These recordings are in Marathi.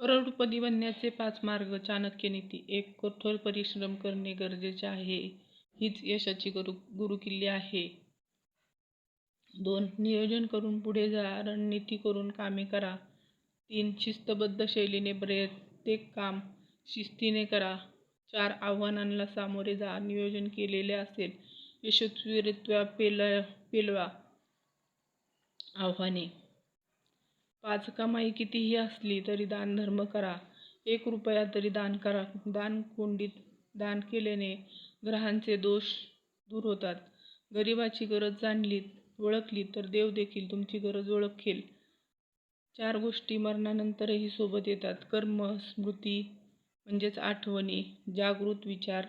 करोडपती बनण्याचे पाच मार्ग चाणक्य नीती. एक कठोर परिश्रम करणे गरजेचे आहे. हीच यशाची गुरु गुरुकिल्ली आहे. दोन नियोजन करून पुढे जा. रणनीती करून कामे करा. तीन शिस्तबद्ध शैलीने प्रत्येक काम शिस्तीने करा. चार आव्हानांना सामोरे जा. नियोजन केलेले असेल यशस्वीरित्या पेल पेलवा आव्हाने. पाच कमाई कितीही असली तरी दानधर्म करा. एक रुपया तरी दान करा. दानकोंडीत दान केल्याने ग्रहांचे दोष दूर होतात. गरिबाची गरज जाणली ओळखली तर देव देखील तुमची गरज ओळखेल. चार गोष्टी मरणानंतरही सोबत येतात. कर्म स्मृती म्हणजेच आठवणी जागृत विचार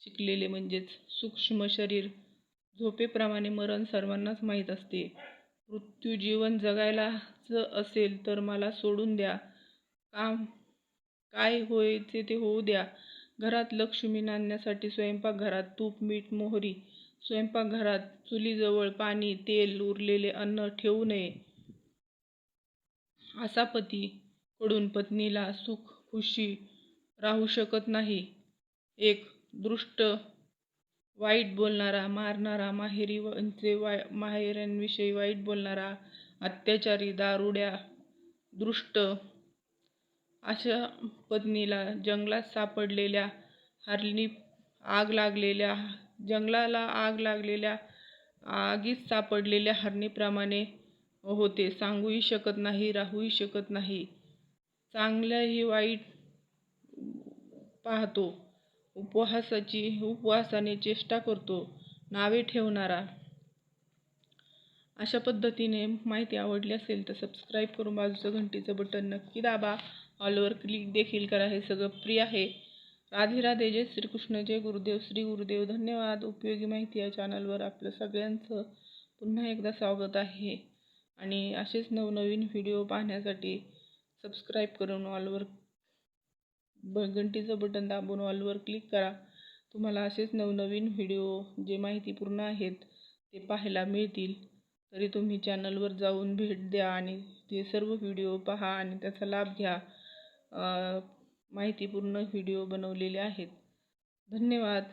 शिकलेले म्हणजेच सूक्ष्म शरीर. झोपेप्रमाणे मरण सर्वांनाच माहीत असते. मृत्यू जीवन जगायलाच असेल तर मला सोडून द्या. काम काय होयचे ते होऊ द्या. घरात लक्ष्मी नांदण्यासाठी स्वयंपाकघरात तूप मीठ मोहरी स्वयंपाकघरात चुलीजवळ पाणी तेल उरलेले अन्न ठेवू नये. असा पतीकडून पत्नीला सुख खुशी राहू शकत नाही. एक दृष्ट वाईट बोलणारा मारणारा माहेरीचे वाय माहेऱ्यांविषयी वाईट बोलणारा अत्याचारी दारुड्या दृष्ट अशा पत्नीला जंगलात सापडलेल्या हरणी आग लागलेल्या जंगलाला आग लागलेल्या आगीत सापडलेल्या हरणीप्रमाणे होते. सांगूही शकत नाही राहूही शकत नाही. चांगल्याही वाईट पाहतो. उपवासाची उपवासाने चेष्टा करतो नावे ठेवणारा. अशा पद्धतीने माहिती आवडली असेल तर सबस्क्राईब करून बाजूचं घंटीचं बटन नक्की दाबा. ऑलवर क्लिक देखील करा हे सगळं फ्री आहे. राधे राधे जय श्रीकृष्ण जय गुरुदेव श्री गुरुदेव. धन्यवाद. उपयोगी माहिती या चॅनलवर आपलं सगळ्यांचं पुन्हा एकदा स्वागत आहे. आणि असेच नवनवीन व्हिडिओ पाहण्यासाठी सबस्क्राईब करून ऑलवर ब घंटीचं बटन दाबून ऑलवर क्लिक करा. तुम्हाला असेच नवनवीन व्हिडिओ जे माहितीपूर्ण आहेत ते पाहायला मिळतील. तरी तुम्ही चॅनलवर जाऊन भेट द्या आणि ते सर्व व्हिडिओ पहा आणि त्याचा लाभ घ्या. माहितीपूर्ण व्हिडिओ बनवलेले आहेत. धन्यवाद.